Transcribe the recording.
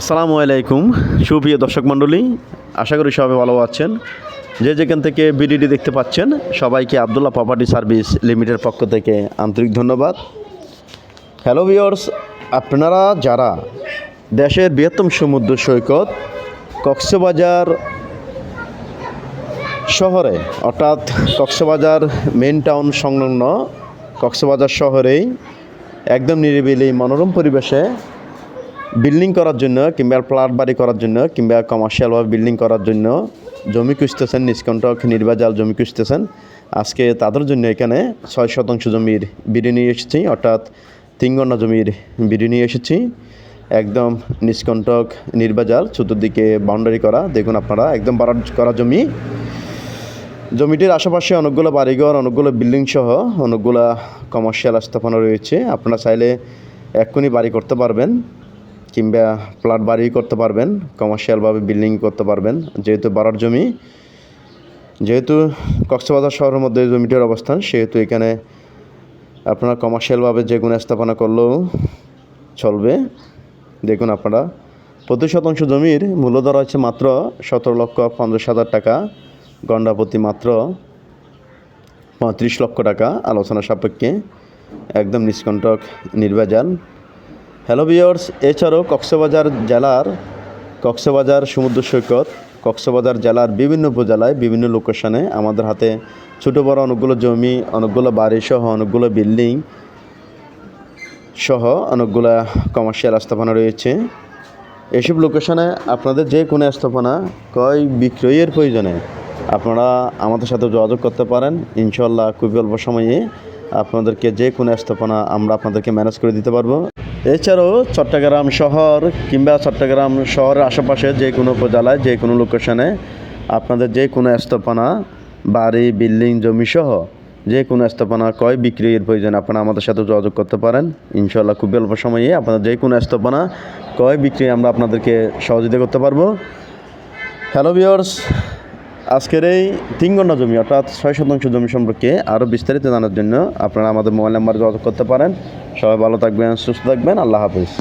আসসালামু আলাইকুম, সুপ্রিয় দর্শক মণ্ডলী, আশা করি সবাই ভালো আছেন। যে যেখান থেকে ভিডিওটি দেখতে পাচ্ছেন, সবাইকে আবদুল্লাহ প্রপার্টি সার্ভিস লিমিটেড পক্ষ থেকে আন্তরিক ধন্যবাদ। হ্যালো ভিওর্স আপনারা যারা দেশের বৃহত্তম সমুদ্র সৈকত, কক্সবাজার শহরে, অর্থাৎ কক্সবাজার মেন টাউন সংলগ্ন কক্সবাজার শহরেই একদম নিরিবিলি মনোরম পরিবেশে বিল্ডিং করার জন্য কিংবা ফ্ল্যাট বাড়ি করার জন্য কিংবা কমার্শিয়াল কমার্শিয়ালভাবে বিল্ডিং করার জন্য জমি খুঁজতেছেন, নিষ্কণ্টক, নির্বাজাল জমি খুঁজতেছেন। আজকে তাদের জন্য এখানে ছয় শতাংশ জমির বিড়ি নিয়ে এসেছি, অর্থাৎ তিন জমির বিড়ি নিয়ে এসেছি। একদম নিষ্কণ্টক, নির্বাজাল, চতুর্দিকে বাউন্ডারি করা। দেখুন আপনারা, একদম বাড়ার করা জমি। জমিটির আশেপাশে অনেকগুলো বাড়িঘর, অনেকগুলো বিল্ডিং সহ অনেকগুলো কমার্শিয়াল স্থাপনা রয়েছে। আপনারা চাইলে এক্ষুনি বাড়ি করতে পারবেন। কিংবা ফ্ল্যাট বাড়ি করতে পারবেন কমার্শিয়ালভাবে বিল্ডিং করতে পারবেন। যেহেতু বাড়ার জমি, যেহেতু কক্সবাজার শহরের মধ্যে জমিটির অবস্থান, সেহেতু এখানে আপনারা কমার্শিয়ালভাবে যে কোনো স্থাপনা করলেও চলবে। দেখুন আপনারা, প্রতি শতাংশ জমির মূল্যধর হচ্ছে মাত্র সতেরো লক্ষ পঞ্চাশ হাজার টাকা গন্ডা প্রতি মাত্র পঁয়ত্রিশ লক্ষ টাকা, আলোচনা সাপেক্ষে একদম নিষ্কণ্টক নির্বাজাল হ্যালো বিয়ার্স এছাড়াও কক্সবাজার জেলার, কক্সবাজার সমুদ্র সৈকত, কক্সবাজার জেলার বিভিন্ন উপজেলায় বিভিন্ন লোকেশনে আমাদের হাতে ছোটো বড় অনেকগুলো জমি, অনেকগুলো বাড়ি সহ অনেকগুলো বিল্ডিং সহ অনেকগুলো কমার্শিয়াল স্থাপনা রয়েছে। এসব লোকেশনে আপনাদের যে কোনো স্থাপনা ক্রয় বিক্রয়ের প্রয়োজনে আপনারা আমাদের সাথে যোগাযোগ করতে পারেন। ইনশাল্লাহ খুবই অল্প সময়ে আপনাদেরকে যে কোনো স্থাপনা আমরা আপনাদেরকে ম্যানেজ করে দিতে পারব। এছাড়াও চট্টগ্রাম শহর কিংবা চট্টগ্রাম শহরের আশেপাশে যে কোনো উপজেলায়, যে কোনো লোকেশনে আপনাদের যে কোনো স্থাপনা, বাড়ি, বিল্ডিং জমি সহ যে কোনো স্থাপনা ক্রয় বিক্রির প্রয়োজন, আপনারা আমাদের সাথে যোগাযোগ করতে পারেন। ইনশাল্লাহ খুব অল্প সময়ে আপনাদের যে কোনো স্থাপনা ক্রয় বিক্রি আমরা আপনাদেরকে সহযোগিতা করতে পারব। হ্যালো ভিওর্স আজকের এই তিন ঘণ্টা জমি, অর্থাৎ ছয় শতাংশ জমি সম্পর্কে আরও বিস্তারিত জানার জন্য আপনারা আমাদের মোবাইল নাম্বার যোগাযোগ করতে পারেন। সবাই ভালো থাকবেন, সুস্থ থাকবেন, আল্লাহ হাফিজ।